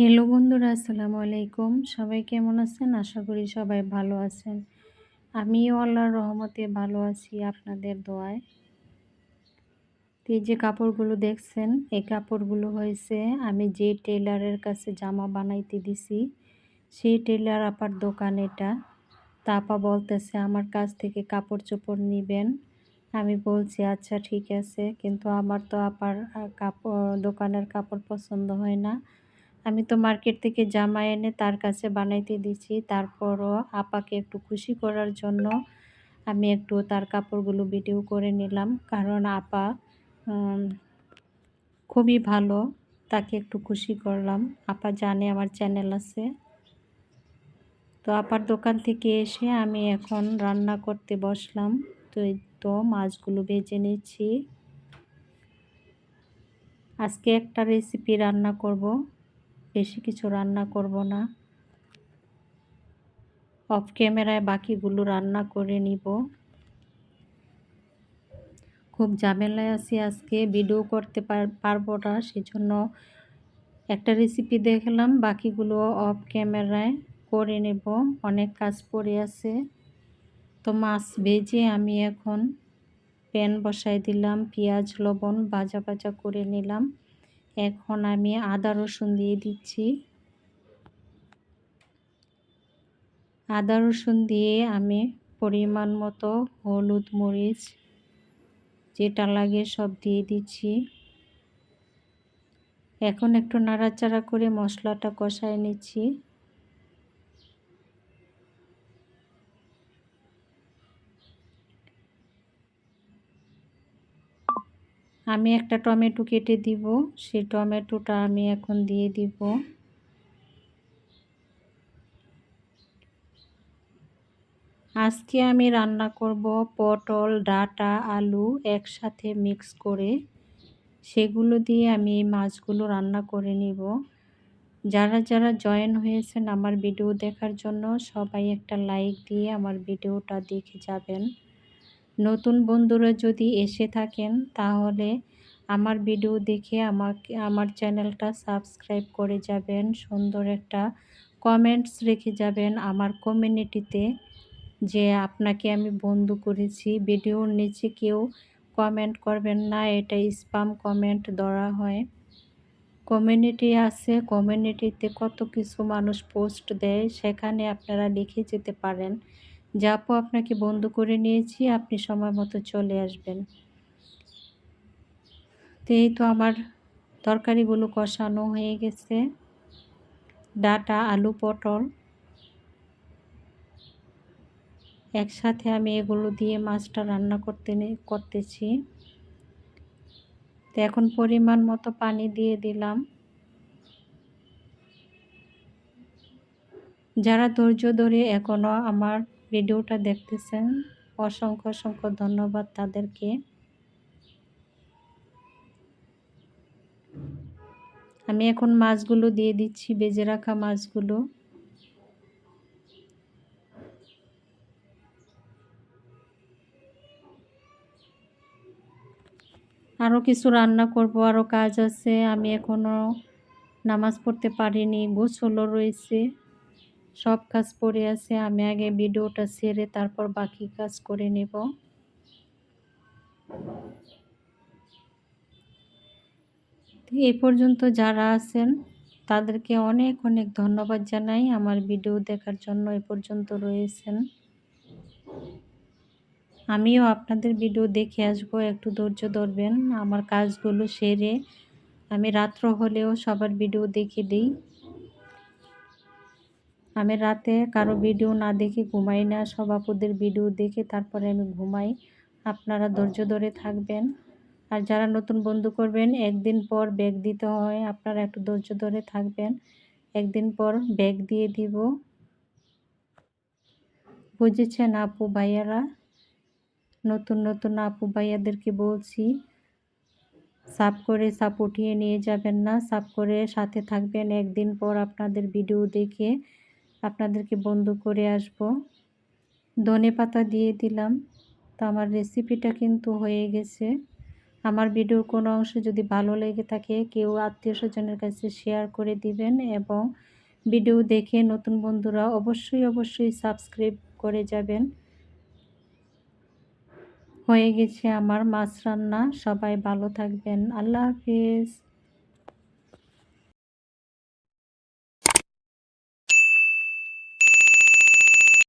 Hello বন্ধুরা, আসসালামু আলাইকুম। সবাই কেমন আছেন? আশা করি সবাই ভালো আছেন। আমিও আল্লাহর রহমতে ভালো আছি, আপনাদের দোয়ায়। তো এই যে কাপড়গুলো দেখছেন, এই কাপড়গুলো হয়েছে, আমি যে টেলারের কাছে জামা বানাইতে দিছি, সেই টেলার আপার দোকান এটা। তা আপা বলতেছে, আমার কাছ থেকে কাপড় চোপড় নেবেন। আমি বলছি আচ্ছা ঠিক আছে। কিন্তু আমার তো আপার কাপড় দোকানের কাপড় পছন্দ হয় না। আমি তো মার্কেট থেকে জামা এনে তার কাছে বানাইতে দিছি। তারপরও আপাকে একটু খুশি করার জন্য আমি একটু তার কাপড়গুলো ভিডিও করে নিলাম। কারণ আপা খুবই ভালো, তাকে একটু খুশি করলাম। আপা জানে আমার চ্যানেল আছে। তো আপার দোকান থেকে এসে আমি এখন রান্না করতে বসলাম। তো তো মাছগুলো ভেজে নিচ্ছি। আজকে একটা রেসিপি রান্না করব। বেশি কিছু রান্না করব না। অফ ক্যামেরায় বাকিগুলো রান্না করে নিব। খুব ঝামেলায় আছি আজকে, ভিডিও করতে পারব না, সেজন্য একটা রেসিপি দেখলাম, বাকিগুলো অফ ক্যামেরায় করে নেব। অনেক কাজ পড়ে আছে। তো মাছ ভেজে আমি এখন প্যান বসাই দিলাম, পেঁয়াজ, লবণ ভাজা ভাজা করে নিলাম। এখন আমি আদা রসুন দিয়ে দিচ্ছি। আদা রসুন দিয়ে আমি পরিমাণ মতো হলুদ মরিচ, যেটা লাগে সব দিয়ে দিচ্ছি। এখন একটু নাড়াচাড়া করে মশলাটা কষায় নিচ্ছি। আমি একটা টমেটো কেটে দিব। সেই টমেটোটা আমি এখন দিয়ে দিব। আজকে আমি রান্না করব পটল, ডাটা, আলু একসাথে মিক্স করে। সেগুলো দিয়ে আমি এই মাছগুলো রান্না করে নিব। যারা যারা জয়েন হয়েছেন আমার ভিডিও দেখার জন্য সবাই একটা লাইক দিয়ে আমার ভিডিওটা দেখে যাবেন। নতুন বন্ধুরা যদি এসে থাকেন, তাহলে আমার ভিডিও দেখে আমাকে, আমার চ্যানেলটা সাবস্ক্রাইব করে যাবেন, সুন্দর একটা কমেন্টস রেখে যাবেন আমার কমিউনিটিতে যে আপনাকে আমি বন্ধু করেছি। ভিডিওর নিচে কেউ কমেন্ট করবেন না এটা স্পাম কমেন্ট ধরা হয়। কমিউনিটি আছে কমিউনিটিতে কত কিছু মানুষ পোস্ট দেয়, সেখানে আপনারা লিখে যেতে পারেন। যে আপনাকে বন্ধ করে নিয়েছি, আপনি সময় মতো চলে আসবেন। তো এই তো আমার তরকারিগুলো কষানো হয়ে গেছে। ডাটা, আলু, পটল একসাথে আমি এগুলো দিয়ে মাছটা রান্না করতে করতেছি। তো এখন পরিমাণ মতো পানি দিয়ে দিলাম। যারা ধৈর্য ধরে এখনও আমার ভিডিওটা দেখতেছেন। অসংখ্য অসংখ্য ধন্যবাদ তাদেরকে। আমি এখন মাছগুলো দিয়ে দিচ্ছি, বেজে রাখা মাছগুলো। আরও কিছু রান্না করব আরও কাজ আছে। আমি এখনও নামাজ পড়তে পারিনি, গোসলও রয়েছে। সব কাজ পড়ে আছে, আমি আগে ভিডিওটা সেরে তারপর বাকি কাজ করে নেব। এ পর্যন্ত যারা আছেন, তাদেরকে অনেক অনেক ধন্যবাদ জানাই আমার ভিডিও দেখার জন্য এ পর্যন্ত রয়েছেন। আমিও আপনাদের ভিডিও দেখে আসব, একটু ধৈর্য ধরবেন, আমার কাজগুলো সেরে। আমি রাত্র হলেও সবার ভিডিও দেখে দিই। আমি রাতে কারও ভিডিও না দেখে ঘুমাই না সভাপতির ভিডিও দেখে তারপরে আমি ঘুমাই। আপনারা ধৈর্য ধরে থাকবেন। আর যারা নতুন বন্ধু করবেন একদিন পর ব্যাগ দিতে হয় আপনারা একটু ধৈর্য ধরে থাকবেন। একদিন পর ব্যাগ দিয়ে দিব। বুঝেছেন আপু ভাইয়ারা? নতুন নতুন আপু ভাইয়াদেরকে বলছি সাপ করে সাপ উঠিয়ে নিয়ে যাবেন না। সাপ করে সাথে থাকবেন। একদিন পর আপনাদের ভিডিও দেখে আপনাদেরকে বন্ধু করে আসব। ধনে পাতা দিয়ে দিলাম। তো আমার রেসিপিটা কিন্তু হয়ে গেছে। আমার ভিডিওর কোনো অংশ যদি ভালো লেগে থাকে, কেউ আত্মীয় স্বজনের কাছে শেয়ার করে দিবেন এবং ভিডিও দেখে নতুন বন্ধুরা অবশ্যই অবশ্যই সাবস্ক্রাইব করে যাবেন। হয়ে গেছে আমার মাছ রান্না। সবাই ভালো থাকবেন। আল্লাহ হাফিজ।